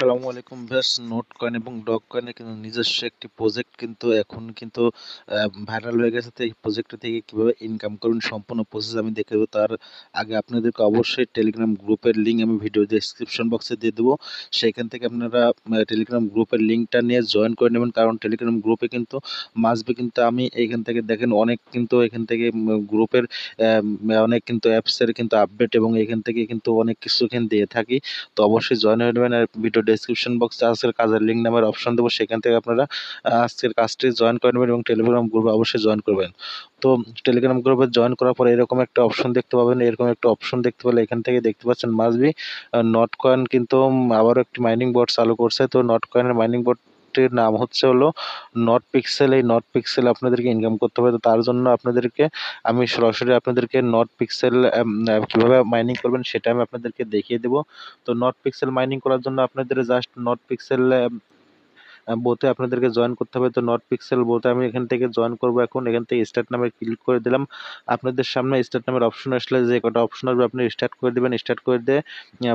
আসসালামু আলাইকুম ব্যাস নোট কয়েন এবং ডগ কয়েনের কিন্তু নিজস্ব একটি প্রজেক্ট কিন্তু এখন কিন্তু ভাইরাল হয়ে গেছে। তো এই প্রজেক্টটা থেকে কীভাবে ইনকাম করবেন সম্পূর্ণ প্রসেস আমি দেখে দেবো। তার আগে আপনাদেরকে অবশ্যই টেলিগ্রাম গ্রুপের লিঙ্ক আমি ভিডিও ডিসক্রিপশন বক্সে দিয়ে দেবো। সেখান থেকে আপনারা টেলিগ্রাম গ্রুপের লিঙ্কটা নিয়ে জয়েন করে নেবেন। কারণ টেলিগ্রাম গ্রুপে কিন্তু মাসবে কিন্তু আমি এখান থেকে দেখেন অনেক কিন্তু এখান থেকে গ্রুপের অনেক কিন্তু অ্যাপসের কিন্তু আপডেট এবং এখান থেকে কিন্তু অনেক কিছু এখানে দিয়ে থাকি। তো অবশ্যই জয়েন হয়ে নেবেন আর ভিডিও ডেসক্রিপশন বক্সে আজকের কাজের লিঙ্ক নামের অপশন দেবো। সেখান থেকে আপনারা আজকের কাজটি জয়েন করে নেবেন এবং টেলিগ্রাম গ্রুপে অবশ্যই জয়েন করবেন। তো টেলিগ্রাম গ্রুপে জয়েন করার পরে এরকম একটা অপশন দেখতে পাবেন। এরকম একটা অপশন দেখতে পেলে এখান থেকে দেখতে পাচ্ছেন মাসবি নট কয়েন কিন্তু আবারও একটি মাইনিং বোর্ড চালু করছে। তো নট কয়েনের মাইনিং বোর্ড প্রোডাক্টের নাম হচ্ছে হলো নট পিক্সেল এই নট পিক্সেল আপনাদেরকে ইনকাম করতে হবে। তো তার জন্য আপনাদেরকে আমি সরাসরি আপনাদেরকে নট পিক্সেল কীভাবে মাইনিং করবেন সেটা আমি আপনাদেরকে দেখিয়ে দেবো। তো নট পিক্সেল মাইনিং করার জন্য আপনাদের জাস্ট নট পিক্সেল বোতে আপনাদেরকে জয়েন করতে হবে। তো নট পিক্সেল বোতে আমি এখান থেকে জয়েন করব এখন। এখান থেকে স্টার্ট নামে ক্লিক করে দিলাম। আপনাদের সামনে স্টার্ট নামের অপশন আসলে যে কটা অপশন আসবে, আপনি স্টার্ট করে দেবেন। স্টার্ট করে দিয়ে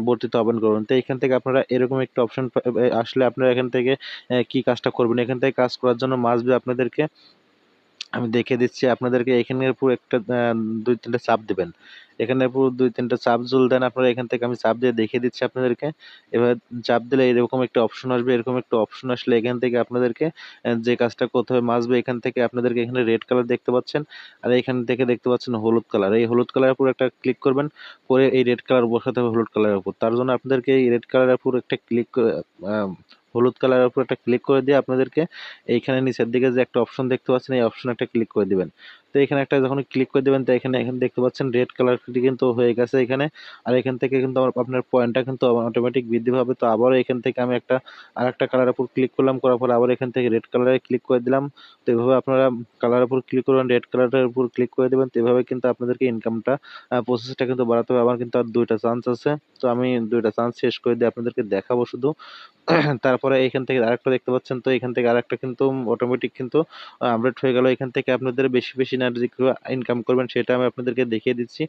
ভর্তিতে ওপেন করবেন তো এখান থেকে আপনারা এরকম একটা অপশন আসলে আপনারা এখান থেকে কি কাজটা করবেন? এখান থেকে কাজ করার জন্য মাসবে আপনাদেরকে আমি দেখে দিচ্ছি, আপনাদেরকে এখানের পুরো একটা দুই তিনটা চাপ দেবেন। এখানে পুরো দুই তিনটা চাপ জুল দেন, আপনারা এখান থেকে আমি চাপ দিয়ে দেখিয়ে দিচ্ছি আপনাদেরকে। এবার চাপ দিলে এরকম একটা অপশন আসবে, এরকম একটা অপশন আসলে এখান থেকে আপনাদেরকে যে কাজটা করতে হবে মাসবে এখান থেকে আপনাদেরকে এখানে রেড কালার দেখতে পাচ্ছেন। আর এখান থেকে দেখতে পাচ্ছেন হলুদ কালার এই হলুদ কালারের উপর একটা ক্লিক করবেন পরে এই রেড কালার বসাতে হবে হলুদ কালারের উপর। তার জন্য আপনাদেরকে এই রেড কালারের উপর একটা ক্লিক হলুদ কালারের উপর একটা ক্লিক করে দিয়ে আপনাদেরকে এইখানে নিচের দিকে যে একটা অপশন দেখতে পাচ্ছেন, এই অপশন একটা ক্লিক করে দিবেন। তো এখানে একটা যখন ক্লিক করে দেবেন, তো এখানে এখানে দেখতে পাচ্ছেন রেড কালারটি কিন্তু হয়ে গেছে এখানে। আর এখান থেকে কিন্তু আমার, আপনার পয়েন্টটা কিন্তু অটোমেটিক বৃদ্ধি পাবে। তো আবারও এখান থেকে আমি একটা, আর একটা কালারের উপর ক্লিক করলাম, করার পর আবার এখান থেকে রেড কালারে ক্লিক করে দিলাম। তো এভাবে আপনারা কালারের উপর ক্লিক করবেন রেড কালারের উপর ক্লিক করে দেবেন, তো এভাবে কিন্তু আপনাদেরকে ইনকামটা প্রসেসটা কিন্তু বাড়াতে হবে। আমার কিন্তু আর দুইটা চান্স আছে। তো আমি দুইটা চান্স শেষ করে দিয়ে আপনাদেরকে দেখাবো শুধু। তারপরে এখান থেকে আরেকটা দেখতে পাচ্ছেন। তো এখান থেকে আরেকটা কিন্তু অটোমেটিক কিন্তু আপডেট হয়ে গেল। এখান থেকে আপনাদের বেশি বেশি এনার্জি ইনকাম করবেন, সেটা আমি আপনাদেরকে দেখিয়ে দিচ্ছি।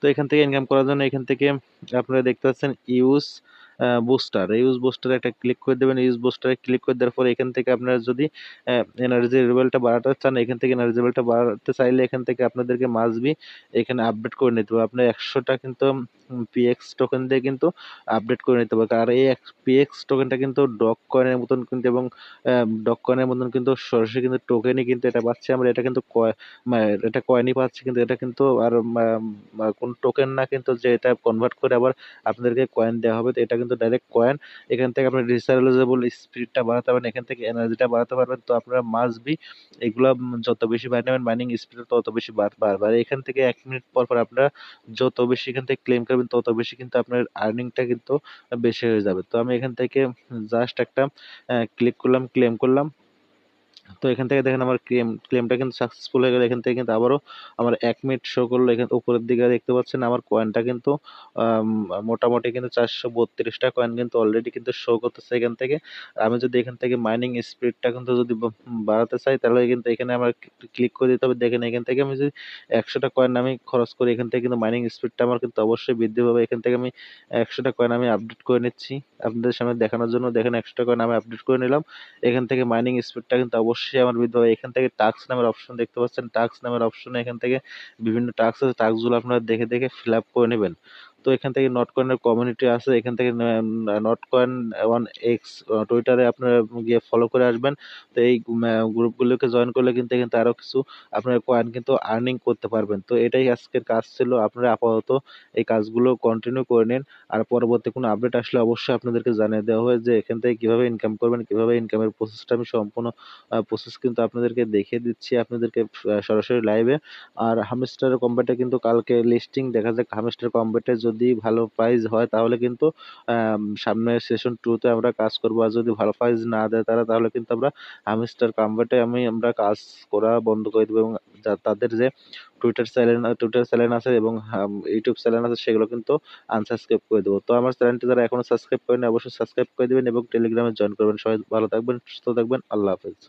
তো এখান থেকে ইনকাম করার জন্য এখান থেকে আপনারা দেখতে পাচ্ছেন ইউজ বুস্টার ইউজ বুস্টারে একটা ক্লিক করে দেবেন। ইউজ বুস্টারে ক্লিক করে দেওয়ার পরে এখান থেকে আপনারা যদি এনার্জি লেভেলটা বাড়াতে চান, এখান থেকে এনার্জি লেভেলটা বাড়াতে চাইলে এখান থেকে আপনাদেরকে মাসবি এখানে আপডেট করে নিতে হবে। আপনার একশোটা কিন্তু পিএক্স টোকেন দিয়ে কিন্তু আপডেট করে নিতে হবে। আর এই পিএক্স টোকেনটা কিন্তু ডক কয়েনের মতন কিন্তু এবং ডক কয়েনের মতন কিন্তু সরাসরি কিন্তু টোকেনই কিন্তু এটা পাচ্ছি। আমরা এটা কিন্তু এটা কয়েনই পাচ্ছি কিন্তু এটা কিন্তু আর কোন টোকেন না কিন্তু যে এটা কনভার্ট করে আবার আপনাদেরকে কয়েন দেওয়া হবে। তো এটা কিন্তু ডাইরেক্ট কয়েন এখান থেকে আপনার রিচার্জেবল স্পিডটা বাড়াতে পারবেন, এখান থেকে এনার্জিটা বাড়াতে পারবেন, তো আপনারা মাস্ট বি এগুলো যত বেশি বাড়িয়ে নেবেন মাইনিং স্পিড তত বেশি বাড়বে। আর এখান থেকে এক মিনিট পর পর আপনারা যত বেশি এখান থেকে ক্লেম করবেন, তত বেশি কিন্তু আপনার আর্নিংটা কিন্তু বেশি হয়ে যাবে। তো আমি এখান থেকে জাস্ট একটা ক্লিক করলাম ক্লেম করলাম। তো এখান থেকে দেখেন আমার ক্লেম ক্লেমটা কিন্তু সাকসেসফুল হয়ে গেল। এখান থেকে কিন্তু আবারও আমার এক মিনিট শো করল। এখানে, উপরের দিকে দেখতে পাচ্ছেন আমার কয়েনটা কিন্তু মোটামুটি কিন্তু চারশো বত্রিশটা কয়েন কিন্তু অলরেডি কিন্তু শো করতেছে এখান থেকে। আমি যদি এখান থেকে মাইনিং স্পিডটা কিন্তু যদি বাড়াতে চাই, তাহলে কিন্তু এখানে আমার ক্লিক করে দিতে হবে। দেখেন এখান থেকে আমি যদি একশোটা কয়েন আমি খরচ করি, এখান থেকে কিন্তু মাইনিং স্পিডটা আমার কিন্তু অবশ্যই বৃদ্ধি পাবে। এখান থেকে আমি একশোটা কয়েন আমি আপডেট করে নিচ্ছি। আপনাদের সামনে দেখানোর জন্য দেখেন একশোটা কয়েন আমি আপডেট করে নিলাম। এখান থেকে মাইনিং স্পিডটা কিন্তু অবশ্যই আমার বৃদ্ধি হবে। এখান থেকে টাক্স নামের অপশন দেখতে পাচ্ছেন। টাক্স নামের অপশনে এখান থেকে বিভিন্ন টাক্স আছে। টাক্সগুলো আপনারা দেখে দেখে ফিল আপ করে নেবেন। তো এখান থেকে নট কয়েনের কমিউনিটি আছে, এখান থেকে নট কয়েন ওয়ান এক্স টুইটারে আপনারা গিয়ে ফলো করে আসবেন। তো এই গ্রুপগুলোকে জয়েন করলে কিন্তু এখানে আরও কিছু আপনার কয়েন কিন্তু আর্নিং করতে পারবেন। তো এটাই আজকের কাজ ছিল, আপনারা আপাতত এই কাজগুলো কন্টিনিউ করে নিন। আর পরবর্তী কোনো আপডেট আসলে অবশ্যই আপনাদেরকে জানিয়ে দেওয়া হয় যে এখান থেকে কীভাবে ইনকাম করবেন, কীভাবে ইনকামের প্রসেসটা আমি সম্পূর্ণ প্রসেস কিন্তু আপনাদেরকে দেখিয়ে দিচ্ছি আপনাদেরকে সরাসরি লাইভে আর হামস্টারের কম্বেটে কিন্তু কালকে লিস্টিং দেখা যাক হামস্টার কম্বেটে যদি ভালো প্রাইজ হয়, তাহলে কিন্তু সামনের সেশন টুতে আমরা কাজ করব। আর যদি ভালো প্রাইজ না দেয় তারা তাহলে কিন্তু আমরা হামস্টার কম্বেটে আমি, আমরা কাজ করা বন্ধ করে দেবো। এবং তাদের যে টুইটার চ্যানেল টুইটার চ্যানেল আছে এবং ইউটিউব চ্যানেল আছে, সেগুলো কিন্তু আনসাবস্ক্রাইব করে দেবো। তো আমার চ্যানেলটি যারা এখনও সাবস্ক্রাইব করেনি অবশ্যই সাবস্ক্রাইব করে দেবেন এবং টেলিগ্রামে জয়েন করবেন। সবাই ভালো থাকবেন, সুস্থ থাকবেন। আল্লাহ হাফেজ।